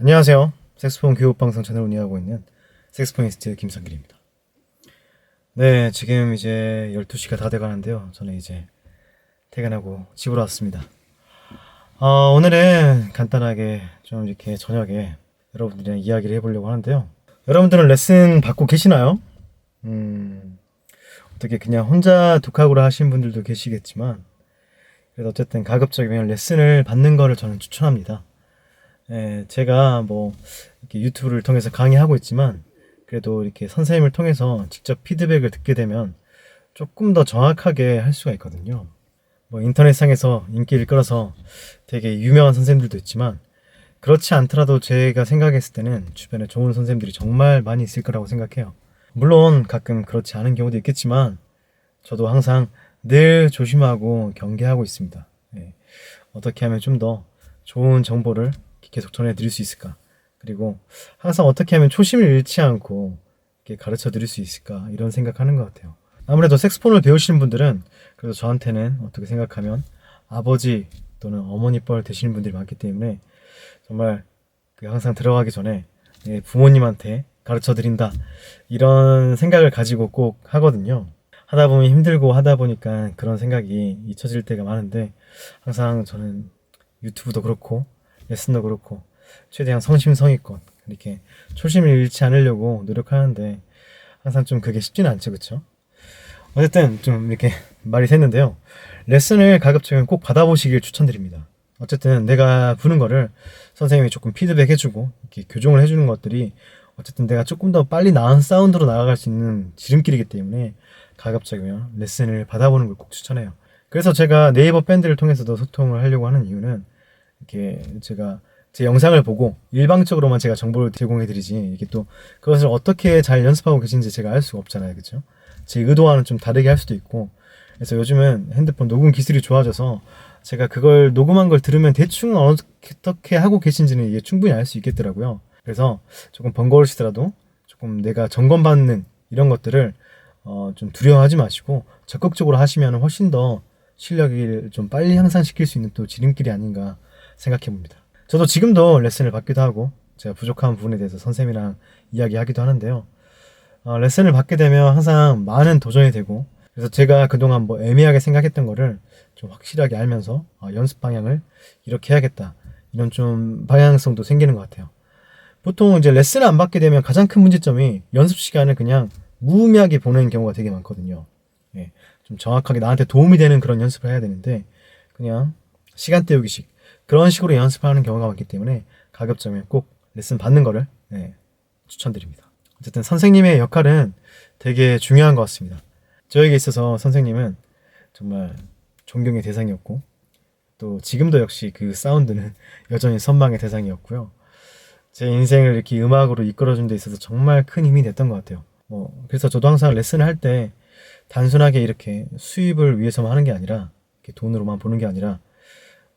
안녕하세요. 색스폰 교육방송 채널 운영하고 있는 색스포니스트 김상길입니다. 네, 지금 이제 12시가 다 돼가는데요. 저는 이제 퇴근하고 집으로 왔습니다. 어, 오늘은 간단하게 좀 이렇게 저녁에 여러분들이랑 이야기를 해보려고 하는데요. 여러분들은 레슨 받고 계시나요? 음, 어떻게 그냥 혼자 독학으로 하시는 분들도 계시겠지만, 그래도 어쨌든 가급적이면 레슨을 받는 거를 저는 추천합니다. 예, 제가 뭐 이렇게 유튜브를 통해서 강의하고 있지만 그래도 이렇게 선생님을 통해서 직접 피드백을 듣게 되면 조금 더 정확하게 할 수가 있거든요. 뭐 인터넷상에서 인기를 끌어서 되게 유명한 선생님들도 있지만 그렇지 않더라도 제가 생각했을 때는 주변에 좋은 선생님들이 정말 많이 있을 거라고 생각해요. 물론 가끔 그렇지 않은 경우도 있겠지만 저도 항상 늘 조심하고 경계하고 있습니다. 예, 어떻게 하면 좀 더 좋은 정보를 계속 전해드릴 수 있을까? 그리고 항상 어떻게 하면 초심을 잃지 않고 가르쳐 드릴 수 있을까? 이런 생각하는 것 같아요. 아무래도 색스폰을 배우시는 분들은 그래도 저한테는 어떻게 생각하면 아버지 또는 어머니 뻘 되시는 분들이 많기 때문에 정말 그 항상 들어가기 전에 예, 부모님한테 가르쳐 드린다 이런 생각을 가지고 꼭 하거든요. 하다 보면 힘들고 하다 보니까 그런 생각이 잊혀질 때가 많은데 항상 저는 유튜브도 그렇고 레슨도 그렇고 최대한 성심성의껏 이렇게 초심을 잃지 않으려고 노력하는데 항상 좀 그게 쉽지는 않죠. 그쵸? 어쨌든 좀 이렇게 말이 샜는데요. 레슨을 가급적이면 꼭 받아보시길 추천드립니다. 어쨌든 내가 부는 거를 선생님이 조금 피드백 해주고 이렇게 교정을 해주는 것들이 어쨌든 내가 조금 더 빨리 나은 사운드로 나아갈 수 있는 지름길이기 때문에 가급적이면 레슨을 받아보는 걸 꼭 추천해요. 그래서 제가 네이버 밴드를 통해서도 소통을 하려고 하는 이유는 이렇게 제가 제 영상을 보고 일방적으로만 제가 정보를 제공해 드리지 이게 또 그것을 어떻게 잘 연습하고 계신지 제가 알 수가 없잖아요. 그죠 제 의도와는 좀 다르게 할 수도 있고. 그래서 요즘은 핸드폰 녹음 기술이 좋아져서 제가 그걸 녹음한 걸 들으면 대충 어떻게 하고 계신지는 이게 충분히 알 수 있겠더라고요. 그래서 조금 번거로우시더라도 조금 내가 점검받는 이런 것들을 어, 좀 두려워하지 마시고 적극적으로 하시면 훨씬 더 실력을 좀 빨리 향상시킬 수 있는 또 지름길이 아닌가 생각해 봅니다. 저도 지금도 레슨을 받기도 하고 제가 부족한 부분에 대해서 선생님이랑 이야기하기도 하는데요. 어, 레슨을 받게 되면 항상 많은 도전이 되고 그래서 제가 그동안 뭐 애매하게 생각했던 거를 좀 확실하게 알면서 어, 연습 방향을 이렇게 해야겠다 이런 좀 방향성도 생기는 것 같아요. 보통 이제 레슨을 안 받게 되면 가장 큰 문제점이 연습 시간을 그냥 무의미하게 보내는 경우가 되게 많거든요. 예, 좀 정확하게 나한테 도움이 되는 그런 연습을 해야 되는데 그냥 시간 때우기식 그런 식으로 연습하는 경우가 많기 때문에 가급적이면 꼭 레슨 받는 거를 네, 추천드립니다. 어쨌든 선생님의 역할은 되게 중요한 것 같습니다. 저에게 있어서 선생님은 정말 존경의 대상이었고 또 지금도 역시 그 사운드는 여전히 선망의 대상이었고요. 제 인생을 이렇게 음악으로 이끌어준 데 있어서 정말 큰 힘이 됐던 것 같아요. 뭐 그래서 저도 항상 레슨을 할 때 단순하게 이렇게 수입을 위해서만 하는 게 아니라 돈으로만 보는 게 아니라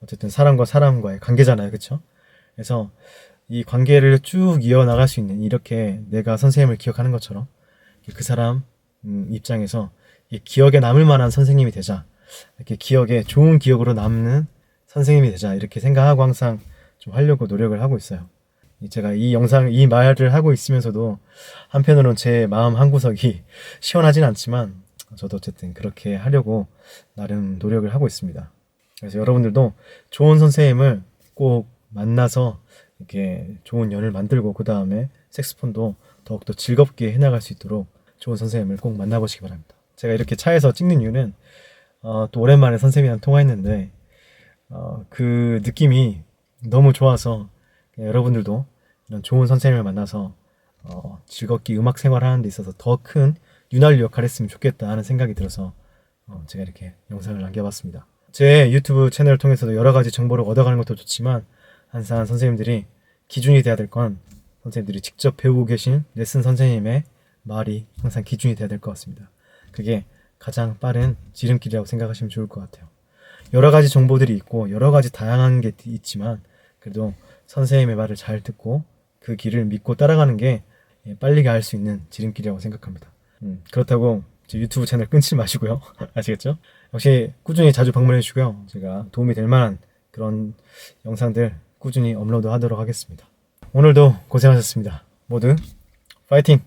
어쨌든 사람과 사람과의 관계잖아요. 그쵸? 그래서 이 관계를 쭉 이어나갈 수 있는 이렇게 내가 선생님을 기억하는 것처럼 그 사람 음, 입장에서 기억에 남을 만한 선생님이 되자. 이렇게 기억에 좋은 기억으로 남는 선생님이 되자. 이렇게 생각하고 항상 좀 하려고 노력을 하고 있어요. 제가 이 영상, 이 말을 하고 있으면서도 한편으로는 제 마음 한 구석이 시원하진 않지만 저도 어쨌든 그렇게 하려고 나름 노력을 하고 있습니다. 그래서 여러분들도 좋은 선생님을 꼭 만나서 이렇게 좋은 연을 만들고 그 다음에 색스폰도 더욱더 즐겁게 해나갈 수 있도록 좋은 선생님을 꼭 만나보시기 바랍니다. 제가 이렇게 차에서 찍는 이유는 어, 또 오랜만에 선생님이랑 통화했는데 어, 그 느낌이 너무 좋아서 여러분들도 이런 좋은 선생님을 만나서 어, 즐겁게 음악 생활하는 데 있어서 더 큰 윤활유 역할을 했으면 좋겠다 하는 생각이 들어서 어, 제가 이렇게 영상을 남겨봤습니다. 제 유튜브 채널을 통해서도 여러 가지 정보를 얻어가는 것도 좋지만 항상 선생님들이 기준이 돼야 될 건 선생님들이 직접 배우고 계신 레슨 선생님의 말이 항상 기준이 돼야 될 것 같습니다. 그게 가장 빠른 지름길이라고 생각하시면 좋을 것 같아요. 여러 가지 정보들이 있고 여러 가지 다양한 게 있지만 그래도 선생님의 말을 잘 듣고 그 길을 믿고 따라가는 게 빨리 갈 수 있는 지름길이라고 생각합니다. 음, 그렇다고 제 유튜브 채널 끊지 마시고요. 아시겠죠? 역시 꾸준히 자주 방문해 주시고요. 제가 도움이 될 만한 그런 영상들 꾸준히 업로드 하도록 하겠습니다. 오늘도 고생하셨습니다. 모두 파이팅!